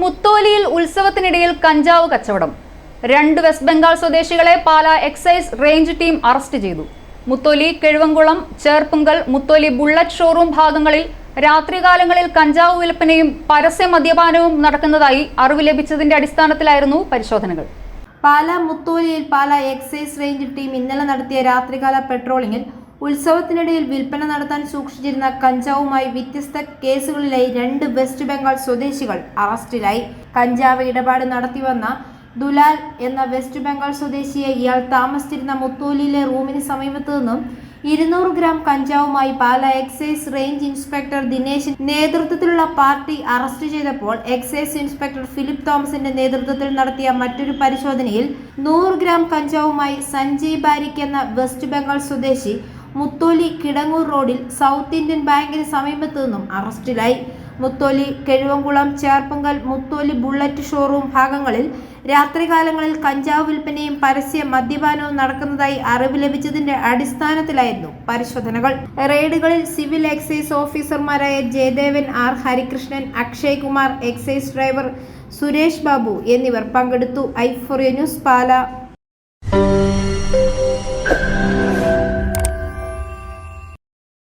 മുത്തോലിയിൽ ഉത്സവത്തിനിടയിൽ കഞ്ചാവ് കച്ചവടം. രണ്ട് west Bengal സ്വദേശികളെ Pala excise range team arrest ചെയ്തു. മുത്തോലി കിഴുവങ്കുളം ചേർപ്പുങ്കൽ മുത്തോലി ബുള്ളറ്റ് ഷോറൂം ഭാഗങ്ങളിൽ രാത്രികാലങ്ങളിൽ കഞ്ചാവ് വിൽപ്പനയും പരസ്യ മദ്യപാനവും നടക്കുന്നതായി അറിവ് ലഭിച്ചതിന്റെ അടിസ്ഥാനത്തിലായിരുന്നു പരിശോധനകൾ. പാല മുത്തോലിയിൽ പാല എക്സൈസ് റേഞ്ച് ടീം ഇന്നലെ നടത്തിയ രാത്രികാല പെട്രോളിംഗിൽ ഉത്സവത്തിനിടയിൽ വിൽപ്പന നടത്താൻ സൂക്ഷിച്ചിരുന്ന കഞ്ചാവുമായി വ്യത്യസ്ത കേസുകളിലായി രണ്ട് വെസ്റ്റ് ബംഗാൾ സ്വദേശികൾ അറസ്റ്റിലായി. കഞ്ചാവ് ഇടപാട് നടത്തിവന്ന ദുലാൽ എന്ന വെസ്റ്റ് ബംഗാൾ സ്വദേശിയെ ഇയാൾ താമസിച്ചിരുന്ന മുത്തോലിയിലെ റൂമിന് സമീപത്തു നിന്നും ഇരുന്നൂറ് ഗ്രാം കഞ്ചാവുമായി Pala excise range inspector Dinesh നേതൃത്വത്തിലുള്ള പാർട്ടി അറസ്റ്റ് ചെയ്തപ്പോൾ എക്സൈസ് ഇൻസ്പെക്ടർ ഫിലിപ്പ് തോമസിന്റെ നേതൃത്വത്തിൽ നടത്തിയ മറ്റൊരു പരിശോധനയിൽ നൂറ് ഗ്രാം കഞ്ചാവുമായി സഞ്ജയ് ബാരിക് എന്ന വെസ്റ്റ് ബംഗാൾ സ്വദേശി മുത്തോലി കിടങ്ങൂർ റോഡിൽ സൗത്ത് ഇന്ത്യൻ ബാങ്കിന് സമീപത്തു നിന്നും അറസ്റ്റിലായി. മുത്തോലി കെഴുവങ്കുളം ചേർപ്പങ്കൽ മുത്തോലി ബുള്ളറ്റ് ഷോറൂം ഭാഗങ്ങളിൽ രാത്രികാലങ്ങളിൽ കഞ്ചാവ് വിൽപ്പനയും പരസ്യ മദ്യപാനവും നടക്കുന്നതായി അറിവ് ലഭിച്ചതിന്റെ അടിസ്ഥാനത്തിലായിരുന്നു പരിശോധനകൾ. റെയ്ഡുകളിൽ സിവിൽ എക്സൈസ് ഓഫീസർമാരായ Jayadevan R. Harikrishnan Akshay Kumar excise driver Suresh Babu എന്നിവർ പങ്കെടുത്തു. I four news Pala.